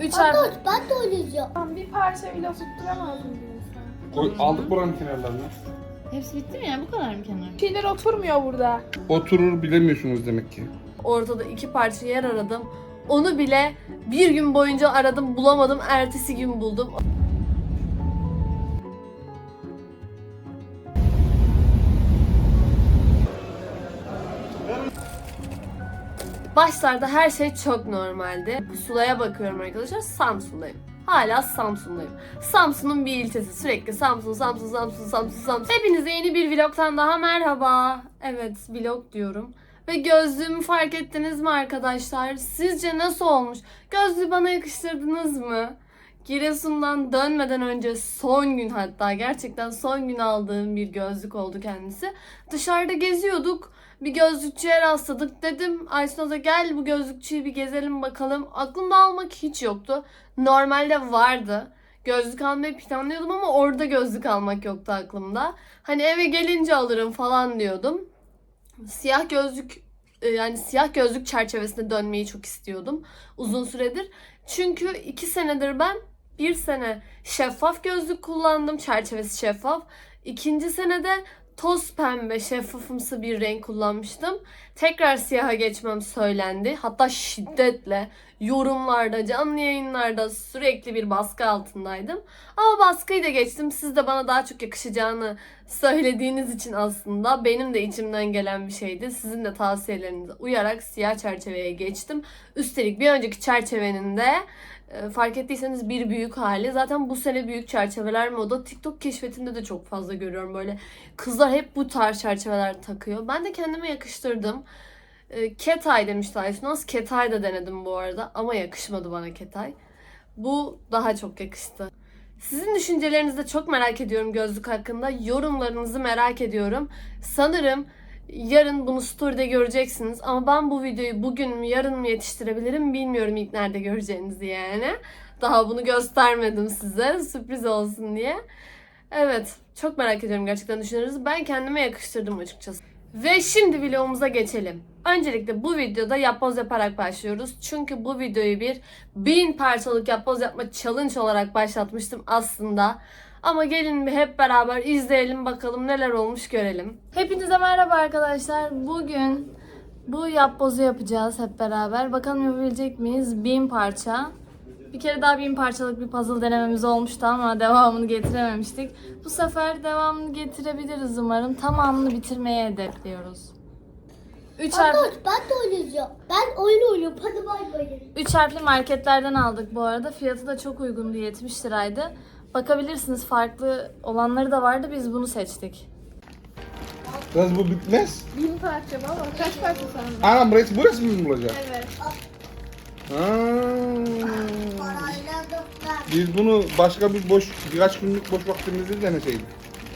3 Ben harfli. de, ben de oynayacağım. Tamam, bir parça bile tutturamaz mı bir insan? Koy, aldık buranın kenarlarını. Hepsi bitti mi ya? Bu kadar mı kenar? Bir şeyler oturmuyor burada. Oturur bilemiyorsunuz demek ki. Ortada iki parça yer aradım. Onu bile bir gün boyunca aradım bulamadım. Ertesi gün buldum. Başlarda her şey çok normaldi. Pusulaya bakıyorum arkadaşlar. Samsun'dayım. Hala Samsun'dayım. Samsun'un bir ilçesi. Sürekli Samsun, Samsun, Samsun, Samsun, Samsun. Hepinize yeni bir vlogtan daha merhaba. Evet, vlog diyorum. Ve gözlüğümü fark ettiniz mi arkadaşlar? Sizce nasıl olmuş? Gözlüğü bana yakıştırdınız mı? Giresun'dan dönmeden önce son gün hatta gerçekten son gün aldığım bir gözlük oldu kendisi. Dışarıda geziyorduk. Bir gözlükçüye rastladık. Dedim Aysun'a gel bu gözlükçüyü bir gezelim bakalım. Aklımda almak hiç yoktu. Normalde vardı. Gözlük almayı planlıyordum ama orada gözlük almak yoktu aklımda. Hani eve gelince alırım falan diyordum. Siyah gözlük e, yani siyah gözlük çerçevesinde dönmeyi çok istiyordum uzun süredir. Çünkü iki senedir ben bir sene şeffaf gözlük kullandım. Çerçevesi şeffaf. İkinci senede toz pembe şeffafımsı bir renk kullanmıştım. Tekrar siyaha geçmem söylendi. Hatta şiddetle yorumlarda, canlı yayınlarda sürekli bir baskı altındaydım. Ama baskıyı da geçtim. Siz de bana daha çok yakışacağını söylediğiniz için aslında benim de içimden gelen bir şeydi. Sizin de tavsiyelerinize uyarak siyah çerçeveye geçtim. Üstelik bir önceki çerçevenin de fark ettiyseniz bir büyük hali. Zaten bu sene büyük çerçeveler moda. TikTok keşfetinde de çok fazla görüyorum böyle. Kızlar hep bu tarz çerçeveler takıyor. Ben de kendime yakıştırdım. E, Ketay demişti Aysun Oz. Ketay da denedim bu arada ama yakışmadı bana Ketay. Bu daha çok yakıştı. Sizin düşüncelerinizi de çok merak ediyorum gözlük hakkında. Yorumlarınızı merak ediyorum. Sanırım yarın bunu story'de göreceksiniz. Ama ben bu videoyu bugün mü yarın mı yetiştirebilirim bilmiyorum ilk nerede göreceğinizi yani. Daha bunu göstermedim size sürpriz olsun diye. Evet çok merak ediyorum gerçekten düşüncelerinizi. Ben kendime yakıştırdım açıkçası. Ve şimdi vlogumuza geçelim. Öncelikle bu videoda yapboz yaparak başlıyoruz. Çünkü bu videoyu bir bin parçalık yapboz yapma challenge olarak başlatmıştım aslında. Ama gelin bir hep beraber izleyelim bakalım neler olmuş görelim. Hepinize merhaba arkadaşlar. Bugün bu yapbozu yapacağız hep beraber. Bakalım yapabilecek miyiz? Bin parça. Bir kere daha bin parçalık bir puzzle denememiz olmuştu ama devamını getirememiştik. Bu sefer devamını getirebiliriz umarım. Tamamını bitirmeye hedefliyoruz. 3 Ben harfli, de, ben de oynayacağım. Ben oyun oynuyorum. Hadi bay bay. üç harfli marketlerden aldık bu arada. Fiyatı da çok uygundu 70 liraydı. Bakabilirsiniz farklı olanları da vardı biz bunu seçtik. Kız bu bitmez. Bin parça baba. Kaç parça sandın? Anam burası, burası mı bulacak? Evet. Ha. Biz bunu başka bir boş, birkaç günlük boş vaktimizde deneseydik.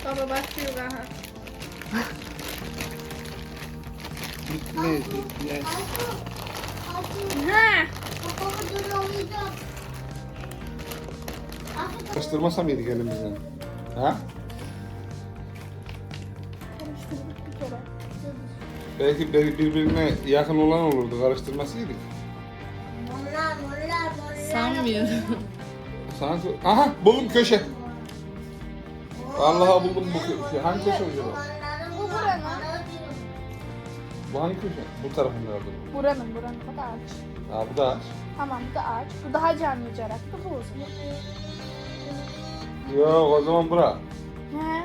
Baba başlıyor daha. Bitmez, bitmez. Ha! Babamı dur oynayacağım. Karıştırmasam yedik elimizden. Ha? Karıştırdık bir kere. Belki bir- birbirine yakın olan olurdu. Karıştırmasaydık. Molla molla molla. Sanmıyorum. Sor- Aha buldum köşe. Vallahi buldum bu köşe. Hangi köşe acaba? Bu buranın. Bu hangi köşe? Bu tarafında vardı. Buranın buranın. Bu da ağaç. Ha bu da ağaç. Tamam bu da ağaç. Bu daha canlı caraktı. Bu uzun. Yok o zaman bura. He.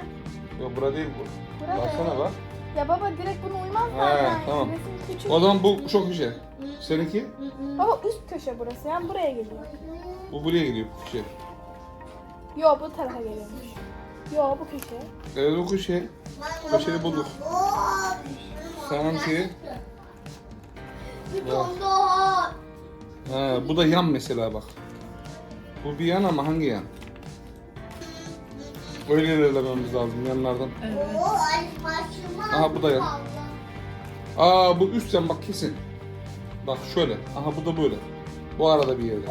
Yok bura değil bu. Burada. Baksana bak. Ya baba direkt bunu uymaz He, zaten. tamam. Resim küçük. O zaman bu çok köşe. Seninki? Baba üst köşe burası. Yani buraya geliyor. Bu buraya gidiyor köşe. Yo bu tarafa geliyormuş. Yo bu köşe. Evet o köşe. Köşeyi bulduk. Sanki. Bir ton daha. Bu da yan mesela bak. Bu bir yan ama hangi yan? Öyle ilerlememiz lazım yanlardan. Başıma. Aha, bu da ya. Aa bu üst yan bak kesin. Bak şöyle. Aha bu da böyle. Bu arada bir yerde.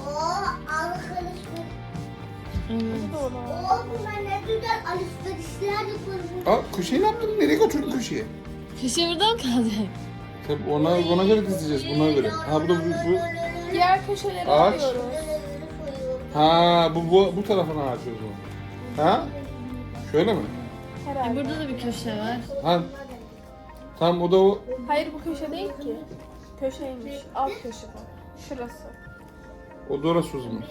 Aa köşeyi ne yaptın? Nereye götürdün köşeye? Köşe burada mı kaldı? Tabii ona, ona göre dizeceğiz buna göre. Ha bu da bu, bu. Diğer köşeleri Ağaç. alıyoruz. Ha bu bu, bu tarafına açıyoruz onu. Ha? Şöyle mi? E Herhalde. burada da bir köşe var. Ha. Tamam o da o. Hayır bu köşe değil ki. Köşeymiş. Alt köşe bu. Şurası. O da orası o zaman.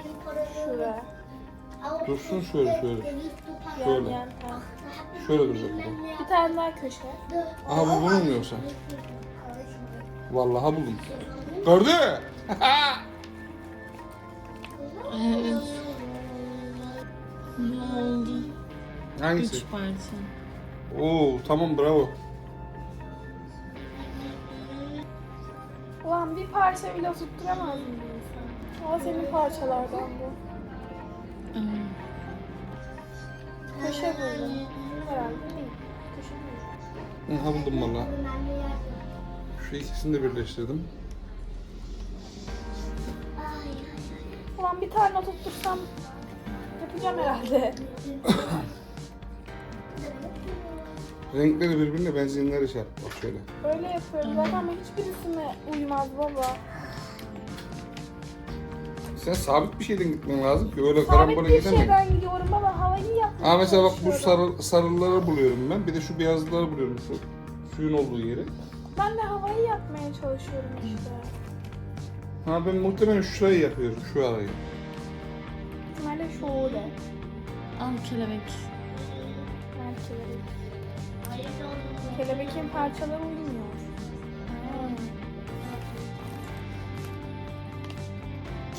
Şura. Dursun şöyle şöyle. Yan Şöyle. yan. Şöyle duracak bu. Bir tane daha köşe. Aha bu bunun mu yoksa? Vallahi buldum. Gördü. Evet. Ne oldu? Hangisi? Üç parça. Oo tamam bravo. Ulan bir parça bile tutturamaz mı insan? Ama senin parçalardan bu. Köşe buldum. Herhalde değil. Köşe. Aha buldum valla. Şu ikisini de birleştirdim. Ulan bir tane tuttursam yapacağım herhalde. Renkleri birbirine benzeyenleri şey yap. Bak şöyle. Öyle yapıyorum zaten ama hiçbirisine uymaz baba. Sen sabit bir şeyden gitmen lazım ki öyle Sabit karambole bir gidemeyin. şeyden gidiyorum baba havayı yapmaya Aa mesela bak bu çalışıyorum. sarı, sarıları buluyorum ben. Bir de şu beyazları buluyorum şu suyun olduğu yeri. Ben de havayı yapmaya çalışıyorum işte. Ha ben muhtemelen şurayı yapıyorum, şu arayı. İhtimalle şöyle. Al kelebek. Kelebek. Kelebekin parçaları uymuyor.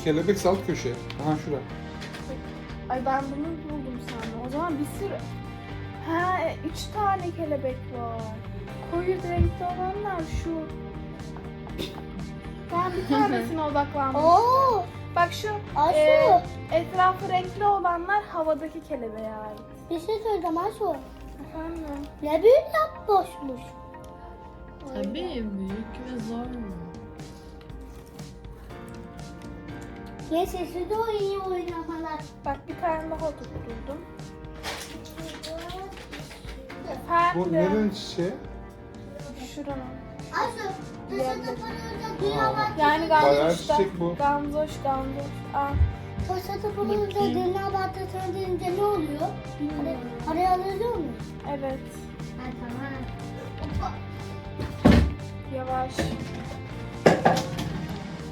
Kelebek salt köşe. Aha şura. Ay ben bunu buldum sandım. O zaman bir sürü... Ha, e, üç tane kelebek var. Koyu renkli olanlar şu. Ben bir tanesine odaklanmıştım. Oo, Bak şu Ayşe. e, etrafı renkli olanlar havadaki kelebeğe ait. bir şey söyleyeceğim Ayşe. Efendim? Ne büyük yap boşmuş. Tabii büyük ve zor. Neyse siz de oyun oynamalar. Bak bir tane daha tutturdum. Bu Efendim? neden çiçeği? Şuranın. Dışarıda parayla var. Yani Bayağı Gamzoş'ta. çiçek bu. Gamzoş, Gamzoş. Aa, Dışarıda parayla dünya var deyince ne oluyor? Hani parayı alıyor mu? evet. Ha tamam. Hoppa. Yavaş.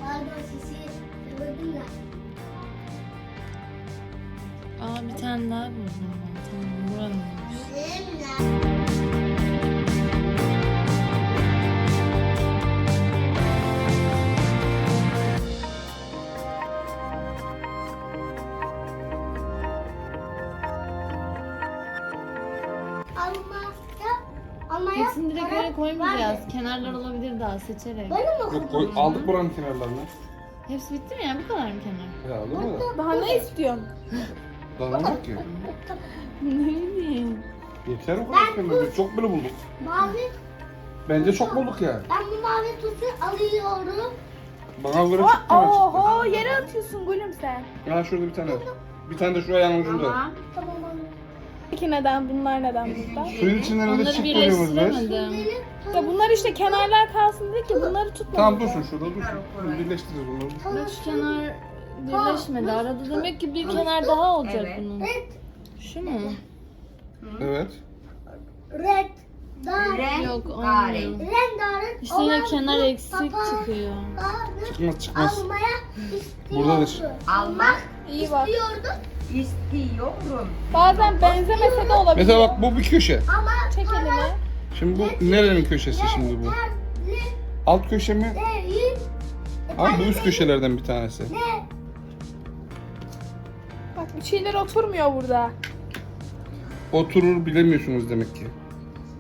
Pardon sizi gördüm ya. Aa bir tane daha buldum ben. Tamam. Benimle. Almanya, var. Kenarlar olabilir daha seçerek. Mi Yok, koy, aldık buranın kenarlarını. Hepsi bitti mi ya? Bu kadar mı kenar? Ya değil mi? Daha ne istiyorsun? Daha ne olacak ki? ne bileyim. Yeter bu kadar kenar. Biz çok bile bulduk. Mavi, Bence çok bulduk yani. ben bu mavi tutu alıyorum. Bana göre çok kenar çıktı. Oho yere atıyorsun gülüm sen. Ha şurada bir tane. Bir tane de şu ayağın ucunda. Tamam. Peki neden bunlar neden burada? Suyun içinden öyle Onları çift koyuyoruz biz. birleştiremedim. Ya bunlar işte kenarlar kalsın dedik ki bunları tutmadık. Tamam dursun şurada dursun. Biz birleştiririz bunları. Şu kenar birleşmedi. Arada demek ki bir kenar daha olacak bunun. Red, Şu mu? Evet. red, dar, Yok olmuyor. rengarenk İşte yine olan kenar bu eksik çıkıyor. Çıkmaz çıkmaz. Almaya Buradadır. istiyordu. Almak İyi bak. İstiyordu istiyorum. Bazen benzemese de olabilir. Mesela bak bu bir köşe. ama Çek elini. Şimdi bu nerenin köşesi şimdi bu? Alt köşe mi? değil. Ha bu üst köşelerden bir tanesi. Ne? Bak bir şeyler oturmuyor burada. Oturur bilemiyorsunuz demek ki.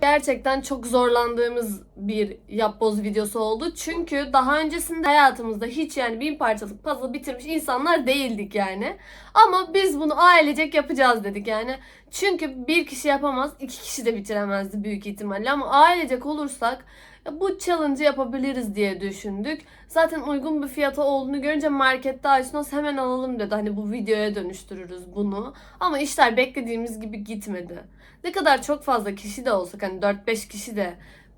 Gerçekten çok zorlandığımız bir yapboz videosu oldu. Çünkü daha öncesinde hayatımızda hiç yani bin parçalık puzzle bitirmiş insanlar değildik yani. Ama biz bunu ailecek yapacağız dedik yani. Çünkü bir kişi yapamaz, iki kişi de bitiremezdi büyük ihtimalle. Ama ailecek olursak bu challenge'ı yapabiliriz diye düşündük. Zaten uygun bir fiyata olduğunu görünce markette Aysunos hemen alalım dedi. Hani bu videoya dönüştürürüz bunu. Ama işler beklediğimiz gibi gitmedi. Ne kadar çok fazla kişi de olsak hani 4-5 kişi de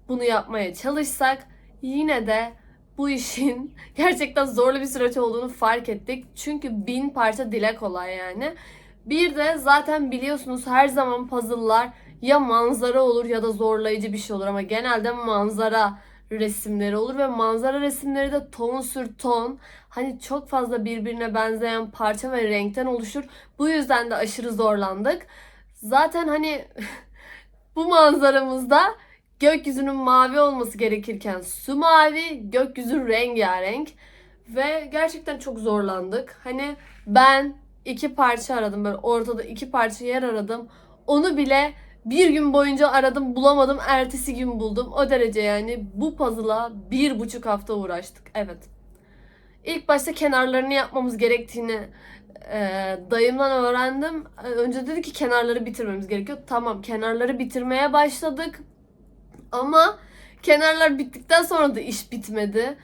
bunu yapmaya çalışsak yine de bu işin gerçekten zorlu bir süreç olduğunu fark ettik. Çünkü bin parça dile kolay yani. Bir de zaten biliyorsunuz her zaman puzzle'lar ya manzara olur ya da zorlayıcı bir şey olur ama genelde manzara resimleri olur ve manzara resimleri de ton sür ton hani çok fazla birbirine benzeyen parça ve renkten oluşur. Bu yüzden de aşırı zorlandık. Zaten hani bu manzaramızda gökyüzünün mavi olması gerekirken su mavi, gökyüzü rengarenk ve gerçekten çok zorlandık. Hani ben iki parça aradım böyle ortada iki parça yer aradım. Onu bile bir gün boyunca aradım bulamadım. Ertesi gün buldum. O derece yani bu puzzle'a bir buçuk hafta uğraştık. Evet. İlk başta kenarlarını yapmamız gerektiğini e, dayımdan öğrendim. E, Önce dedi ki kenarları bitirmemiz gerekiyor. Tamam kenarları bitirmeye başladık. Ama kenarlar bittikten sonra da iş bitmedi.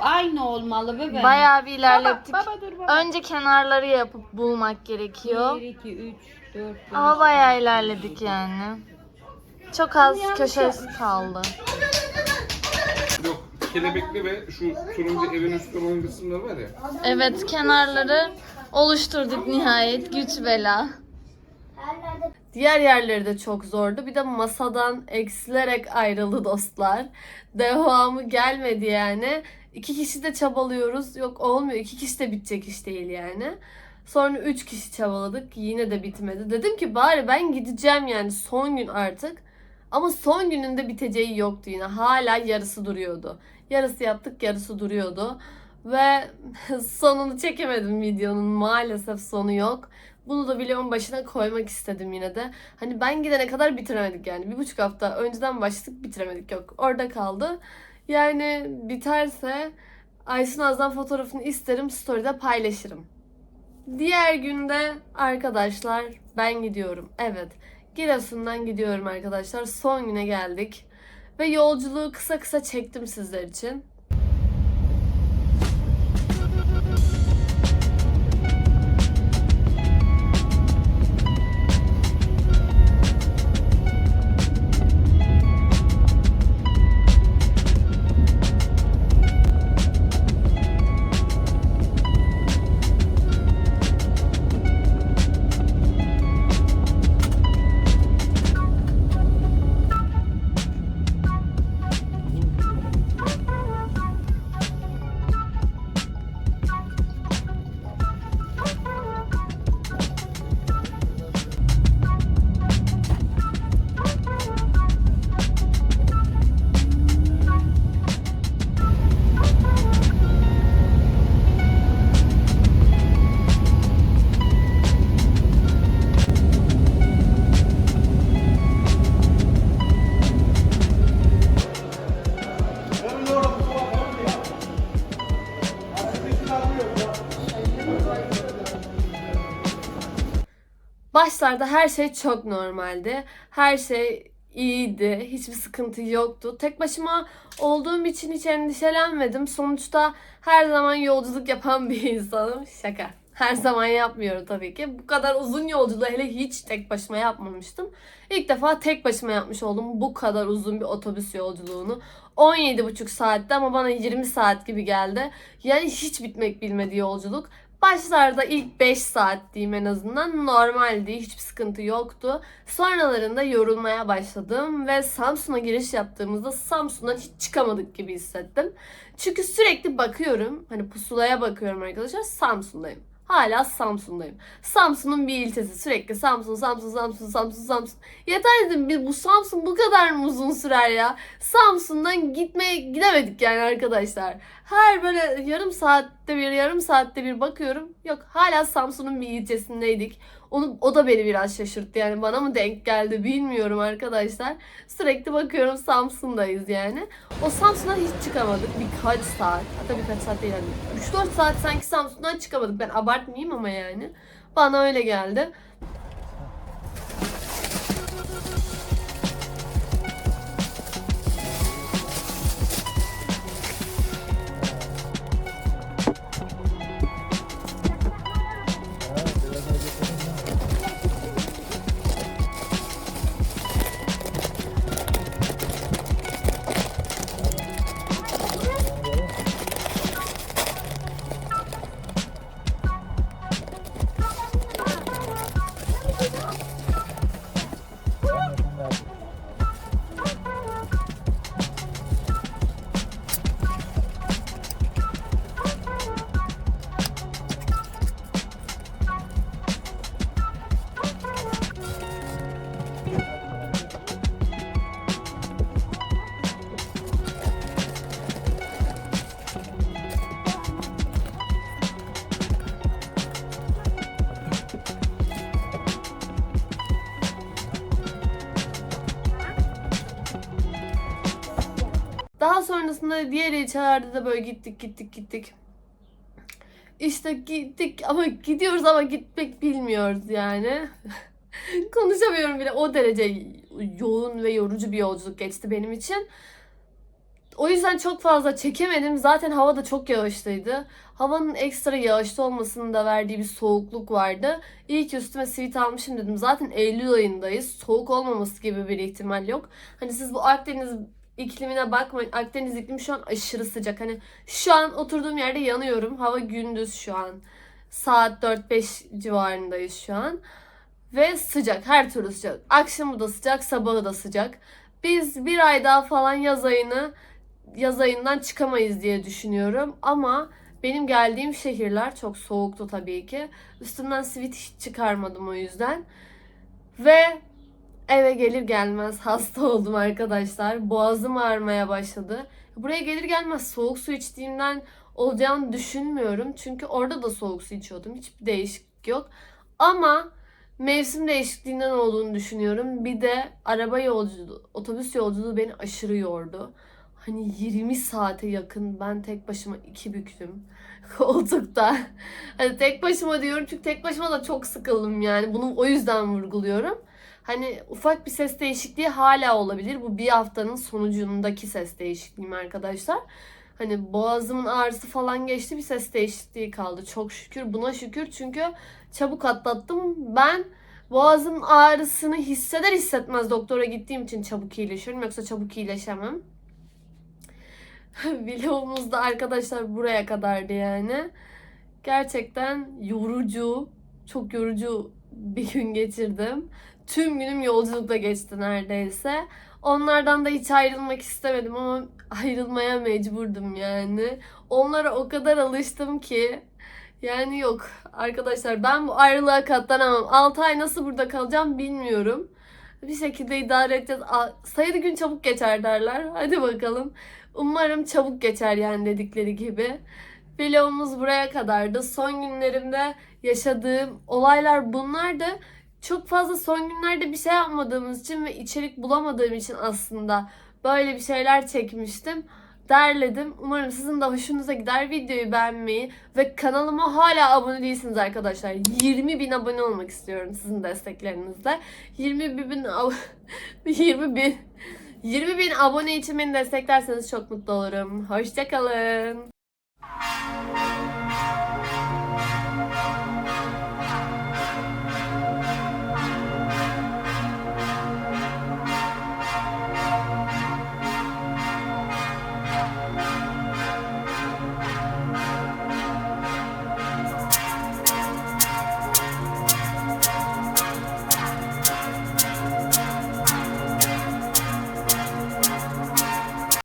Aynı olmalı bebeğim. Bayağı bir Baba, ilerlettik. baba dur baba. Önce kenarları yapıp bulmak gerekiyor. 1, 2, 3, 4, 5. Ama bayağı ilerledik yani. Çok az köşe kaldı. Yok kelebekli ve şu turuncu evin üstü olan kısımlar var ya. Evet kenarları oluşturduk nihayet güç bela. Diğer yerleri de çok zordu. Bir de masadan eksilerek ayrıldı dostlar. Devamı gelmedi yani. İki kişi de çabalıyoruz. Yok olmuyor. İki kişi de bitecek iş değil yani. Sonra üç kişi çabaladık. Yine de bitmedi. Dedim ki bari ben gideceğim yani son gün artık. Ama son gününde biteceği yoktu yine. Hala yarısı duruyordu. Yarısı yaptık, yarısı duruyordu. Ve sonunu çekemedim videonun. Maalesef sonu yok. Bunu da videonun başına koymak istedim yine de. Hani ben gidene kadar bitiremedik yani. Bir buçuk hafta önceden başladık bitiremedik yok. Orada kaldı. Yani biterse Aysun Az'dan fotoğrafını isterim story'de paylaşırım. Diğer günde arkadaşlar ben gidiyorum. Evet Giresun'dan gidiyorum arkadaşlar. Son güne geldik. Ve yolculuğu kısa kısa çektim sizler için. Başlarda her şey çok normaldi. Her şey iyiydi. Hiçbir sıkıntı yoktu. Tek başıma olduğum için hiç endişelenmedim. Sonuçta her zaman yolculuk yapan bir insanım. Şaka. Her zaman yapmıyorum tabii ki. Bu kadar uzun yolculuğu hele hiç tek başıma yapmamıştım. İlk defa tek başıma yapmış oldum bu kadar uzun bir otobüs yolculuğunu. 17,5 saatte ama bana 20 saat gibi geldi. Yani hiç bitmek bilmedi yolculuk. Başlarda ilk 5 saat diyeyim en azından normaldi. Hiçbir sıkıntı yoktu. Sonralarında yorulmaya başladım ve Samsun'a giriş yaptığımızda Samsun'dan hiç çıkamadık gibi hissettim. Çünkü sürekli bakıyorum. Hani pusulaya bakıyorum arkadaşlar. Samsun'dayım. Hala Samsun'dayım. Samsun'un bir ilçesi sürekli Samsun, Samsun, Samsun, Samsun, Samsun. Yeter dedim bu Samsun bu kadar mı uzun sürer ya? Samsun'dan gitmeye gidemedik yani arkadaşlar. Her böyle yarım saatte bir, yarım saatte bir bakıyorum. Yok hala Samsun'un bir ilçesindeydik. Onu, o da beni biraz şaşırttı yani bana mı denk geldi bilmiyorum arkadaşlar. Sürekli bakıyorum Samsun'dayız yani. O Samsun'dan hiç çıkamadık birkaç saat. Hatta birkaç saat değil yani 3-4 saat sanki Samsun'dan çıkamadık. Ben abartmayayım ama yani. Bana öyle geldi. Sonrasında diğer ilçelerde de böyle gittik gittik gittik. İşte gittik ama gidiyoruz ama gitmek bilmiyoruz yani. Konuşamıyorum bile. O derece yoğun ve yorucu bir yolculuk geçti benim için. O yüzden çok fazla çekemedim. Zaten hava da çok yağışlıydı. Havanın ekstra yağışlı olmasının da verdiği bir soğukluk vardı. İyi ki üstüme sivit almışım dedim. Zaten Eylül ayındayız. Soğuk olmaması gibi bir ihtimal yok. Hani siz bu Akdeniz iklimine bakmayın. Akdeniz iklimi şu an aşırı sıcak. Hani şu an oturduğum yerde yanıyorum. Hava gündüz şu an. Saat 4-5 civarındayız şu an. Ve sıcak. Her türlü sıcak. Akşamı da sıcak, sabahı da sıcak. Biz bir ay daha falan yaz ayını yaz ayından çıkamayız diye düşünüyorum. Ama benim geldiğim şehirler çok soğuktu tabii ki. Üstümden sivit hiç çıkarmadım o yüzden. Ve eve gelir gelmez hasta oldum arkadaşlar. Boğazım ağrımaya başladı. Buraya gelir gelmez soğuk su içtiğimden olacağını düşünmüyorum. Çünkü orada da soğuk su içiyordum. Hiçbir değişiklik yok. Ama mevsim değişikliğinden olduğunu düşünüyorum. Bir de araba yolculuğu, otobüs yolculuğu beni aşırı yordu. Hani 20 saate yakın ben tek başıma iki büktüm koltukta. Hani tek başıma diyorum çünkü tek başıma da çok sıkıldım yani. Bunu o yüzden vurguluyorum. Hani ufak bir ses değişikliği hala olabilir. Bu bir haftanın sonucundaki ses değişikliğim arkadaşlar. Hani boğazımın ağrısı falan geçti bir ses değişikliği kaldı. Çok şükür buna şükür çünkü çabuk atlattım. Ben boğazım ağrısını hisseder hissetmez doktora gittiğim için çabuk iyileşiyorum. Yoksa çabuk iyileşemem. Vlogumuz da arkadaşlar buraya kadardı yani. Gerçekten yorucu, çok yorucu bir gün geçirdim. Tüm günüm yolculukla geçti neredeyse. Onlardan da hiç ayrılmak istemedim ama ayrılmaya mecburdum yani. Onlara o kadar alıştım ki yani yok arkadaşlar ben bu ayrılığa katlanamam. 6 ay nasıl burada kalacağım bilmiyorum. Bir şekilde idare edeceğiz. Sayılı gün çabuk geçer derler. Hadi bakalım. Umarım çabuk geçer yani dedikleri gibi. Vlogumuz buraya kadardı. Son günlerimde yaşadığım olaylar bunlardı. Çok fazla son günlerde bir şey yapmadığımız için ve içerik bulamadığım için aslında böyle bir şeyler çekmiştim. Derledim. Umarım sizin de hoşunuza gider. Videoyu beğenmeyi ve kanalıma hala abone değilsiniz arkadaşlar. 20 bin abone olmak istiyorum sizin desteklerinizle. 20 bin, ab- 20 bin 20 bin abone için beni desteklerseniz çok mutlu olurum. Hoşçakalın.